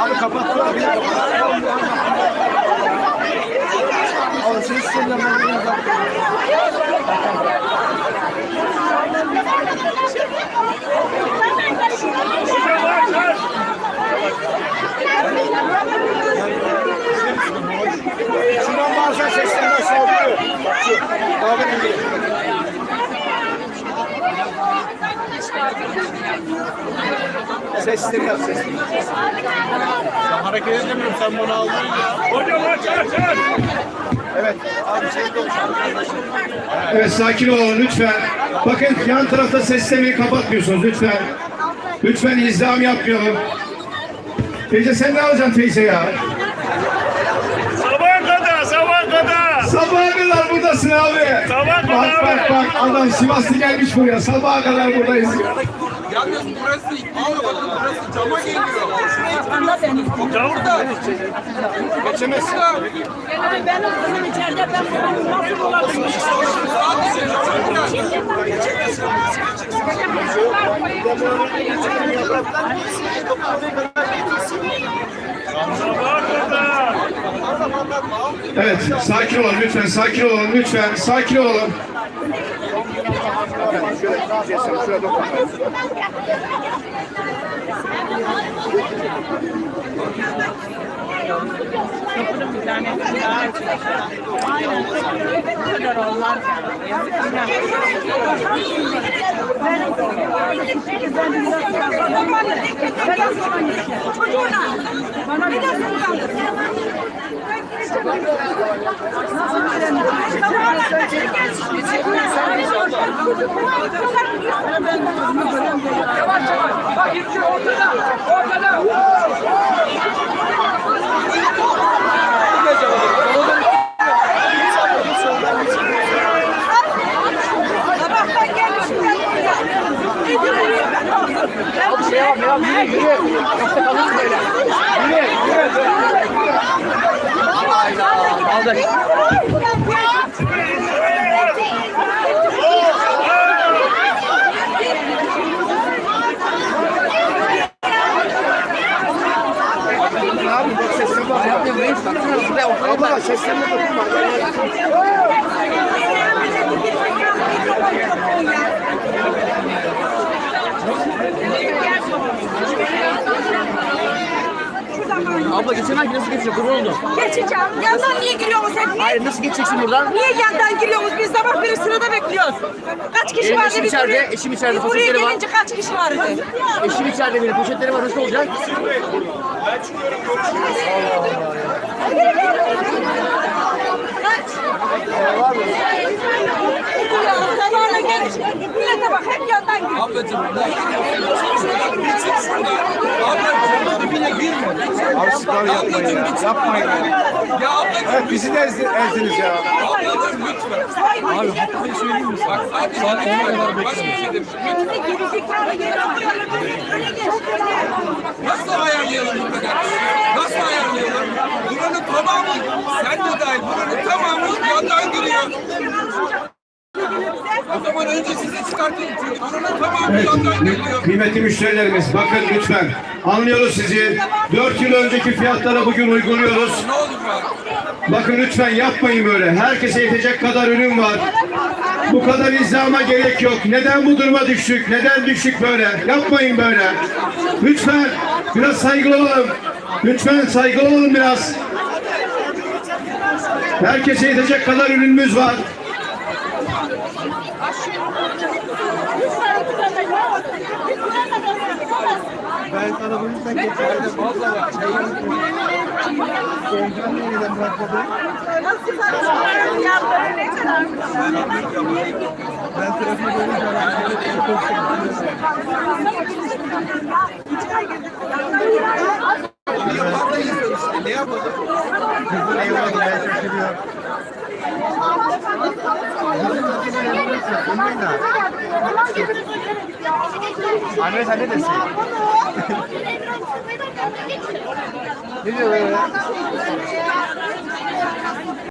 Abi kapattılar bir Alışveriş sisteminden ben de Sesleri yap sesleri. Ben hareket edemiyorum sen bunu aldın ya. Hocam aç aç aç. Evet. Abi şey de olsun. Evet sakin olun lütfen. Bakın yan tarafta seslemeyi kapatmıyorsunuz lütfen. Lütfen izdiham yapmayalım. Teyze sen ne alacaksın teyze ya? Sabaha kadar sabaha kadar. Sabaha kadar buradasın abi. Sabaha kadar Bak bak bak adam Sivaslı gelmiş buraya. Sabaha kadar buradayız. Yalnız burası iklimi bakın burası cama geliyor. Çavurda. Geçemezsin. Yani benim kızım içeride ben bunu nasıl olabilir? Sabaha kadar. Evet sakin olun lütfen sakin olun lütfen sakin olun. Kapının bir tane daha açıyor. Aynen. Bu kadar onlar. Yazık günah. Bana bir de. Bak ortada. Ortada. Sabahtan gelmişim ben buraya. Ne diyorum ben oğlum? Ben bir şey yapmıyorum. Yürü yürü. Yoksa kalırız böyle. Yürü yürü. Abi bak seslenme bak. Abla seslenme dokunma. Abla geçemez ki nasıl geçecek? Kurban oldu. Geçeceğim. Yandan niye giriyorsunuz hep? Hayır nasıl geçeceksin buradan? Niye yandan giriyorsunuz? Biz sabah beri sırada bekliyoruz. Kaç kişi Benim vardı? eşim biz içeride, buraya- eşim içeride, Biz buraya poşetleri var. gelince kaç kişi vardı? Eşim içeride benim poşetleri var nasıl olacak? Ya sabahla gelmiş. Millete bak hep yandan giriyor. Ablacığım ben bir çık şuradan. Abla camın dibine girme. Sıkar yapmayın ya. Yapmayın ya. Ablacığım Evet bizi de ezdi, ezdiniz ya. Ablacığım lütfen. Abi hakkını söyleyeyim mi? Bak sadece lütfen. Başka bir şey demiyorum. Lütfen. Gerizekalı geri Nasıl ayarlayalım bu kadar? Nasıl ayarlayalım? Buranın tamamı, sen de dahil buranın tamamı yandan giriyor. Zaman önce sizi çıkartın. Çünkü buranın tamamı Evet, yandan geliyor. kıymetli müşterilerimiz bakın lütfen. Anlıyoruz sizi. 4 yıl önceki fiyatlara bugün uyguluyoruz. Ne olur. Bakın lütfen yapmayın böyle. Herkese yetecek kadar ürün var. Bu kadar izdihama gerek yok. Neden bu duruma düştük? Neden düştük böyle? Yapmayın böyle. Lütfen biraz saygılı olalım. Lütfen saygılı olalım biraz. Herkese yetecek kadar ürünümüz var. Ben sana bu yüzden geçerdim. Valla bak. Sevgilimle yeniden bırakmadım. Ben trafiğe dönünce Yapamayız আমিও সাথে দিচ্ছি। দিদি